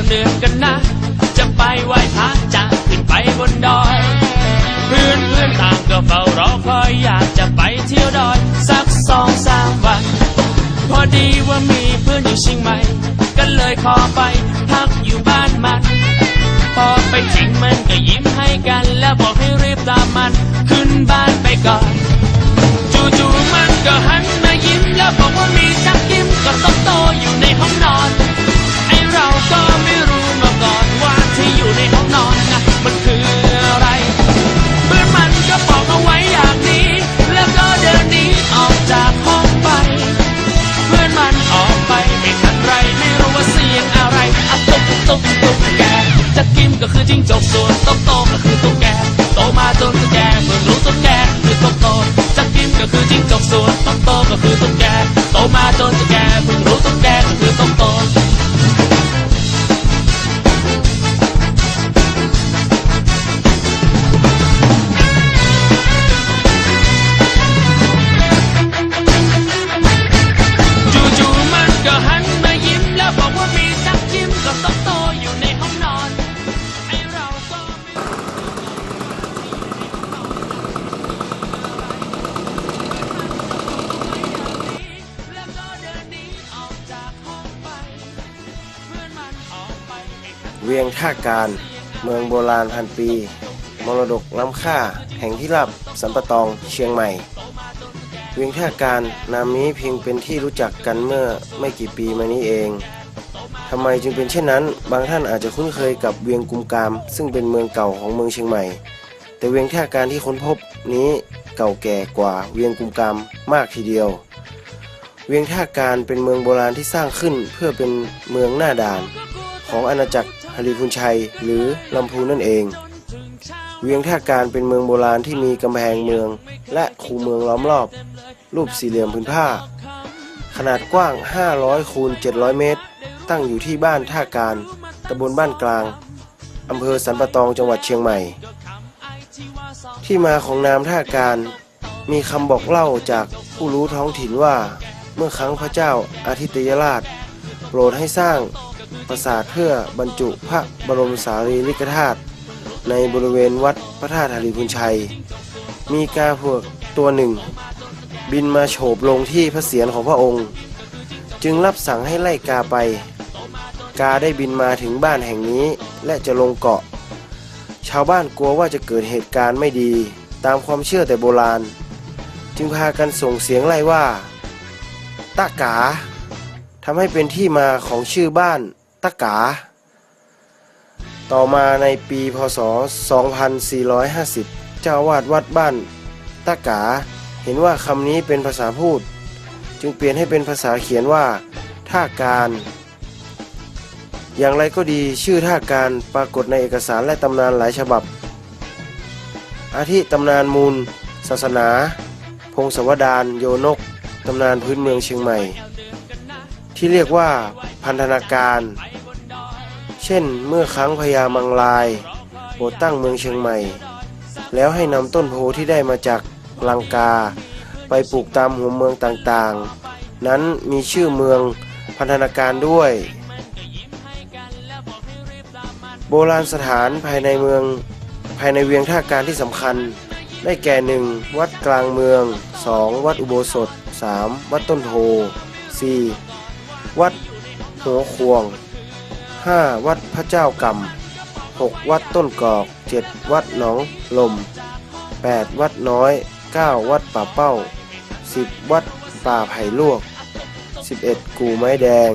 วเดือนกันนะ จะไปไหว้พระจะขึ้นไปบนดอย เพื่อนเพื่อนต่างก็เฝ้ารอคอยอยากจะไปเที่ยวดอย สักสองสามวัน พอดีว่ามีเพื่อนอยู่เชียงใหม่ ก็เลยขอไปพักอยู่บ้านมัน พอไปถึงมันก็ยิ้มให้กัน แล้วบอกให้รีบตามมัน ขึ้นบ้านไปก่อนจู่ๆมันก็หันมายิ้มแล้วบอกว่ามีจักยิ้มกับโตโตอยู่ในห้องนอน ตุกตุ๊กแกจะกินก็คือจิ้งจกส่วนโตโตก็คือตุ๊กแกโตมาจนตุ๊กแกเพิ่งรู้ เวียงท่าการ เมืองโบราณพันปี มรดกล้ำค่า แห่งที่รับสัมปะตองเชียงใหม่ เวียงท่าการนามนี้เพียงเป็นที่รู้จักกันเมื่อไม่กี่ปีมานี้เองทำไมจึงเป็นเช่นนั้น บางท่านอาจจะคุ้นเคยกับเวียงกุมกาม ซึ่งเป็นเมืองเก่าของเมืองเชียงใหม่ แต่เวียงท่าการที่ค้นพบนี้เก่าแก่กว่าเวียงกุมกามมากทีเดียว เวียงท่าการเป็นเมืองโบราณที่สร้างขึ้นเพื่อเป็นเมืองหน้าด่าน ของอาณาจักร ฮาริพุนชัย หรือลำพูนนั่นเอง เวียงท่าการเป็นเมืองโบราณที่มีกำแพงเมือง และคูเมืองล้อมรอบ รูปสี่เหลี่ยมพื้นผ้า ขนาดกว้าง 500คูณ700 เมตร ตั้งอยู่ที่บ้านท่าการตำบลบ้านกลางอำเภอสันปะตองจังหวัดเชียงใหม่ ที่มาของนามท่าการมีคำบอกเล่าจากผู้รู้ท้องถิ่นว่า เมื่อครั้งพระเจ้าอาทิตยราช โปรดให้สร้าง ปราสาทเพื่อบรรจุพระบรมสารีริกธาตุในบริเวณวัดพระธาตุหริพุนชัย มีกาพวกตัวหนึ่ง บินมาโฉบลงที่พระเศียรของพระองค์ จึงรับสั่งให้ไล่กาไป กาได้บินมาถึงบ้านแห่งนี้และจะลงเกาะ ชาวบ้านกลัวว่าจะเกิดเหตุการณ์ไม่ดีตามความเชื่อแต่โบราณ จึงพากันส่งเสียงไล่ว่าตากาทำให้เป็นที่มาของชื่อบ้าน ตากา ต่อมาในปีพศ 2450 เจ้าวาดวัดบ้านตากา เห็นว่าคำนี้เป็นภาษาพูด จึงเปลี่ยนให้เป็นภาษาเขียนว่า ท่าการ อย่างไรก็ดีชื่อท่าการปรากฏในเอกสารและตำนานหลายฉบับ อาทิตำนานมูล ศาสนา พงศวดารโยนกตำนานพื้นเมืองเชียงใหม่ ที่เรียกว่าพันธนาการ ช่น เมื่อครั้งพญามังลายโปรดตั้งเมืองเชียงใหม่ แล้วให้นำต้นโพที่ได้มาจากลังกา ไปปลูกตามหัวเมืองต่างๆ นั้นมีชื่อเมืองพันธนาการด้วย โบราณสถานภายในเมืองภายในเวียงท่าการที่สำคัญ ได้แก่หนึ่งวัดกลางเมือง 2. วัดอุโบสถ 3. วัดต้นโพ 4. วัดหัวควง 5. วัดพระเจ้ากำ 6. วัดต้นกอก 7. วัดหนองลม 8. วัดน้อย 9. วัดป่าเป้า 10. วัดป่าไผ่ลวก 11. กูไม้แดง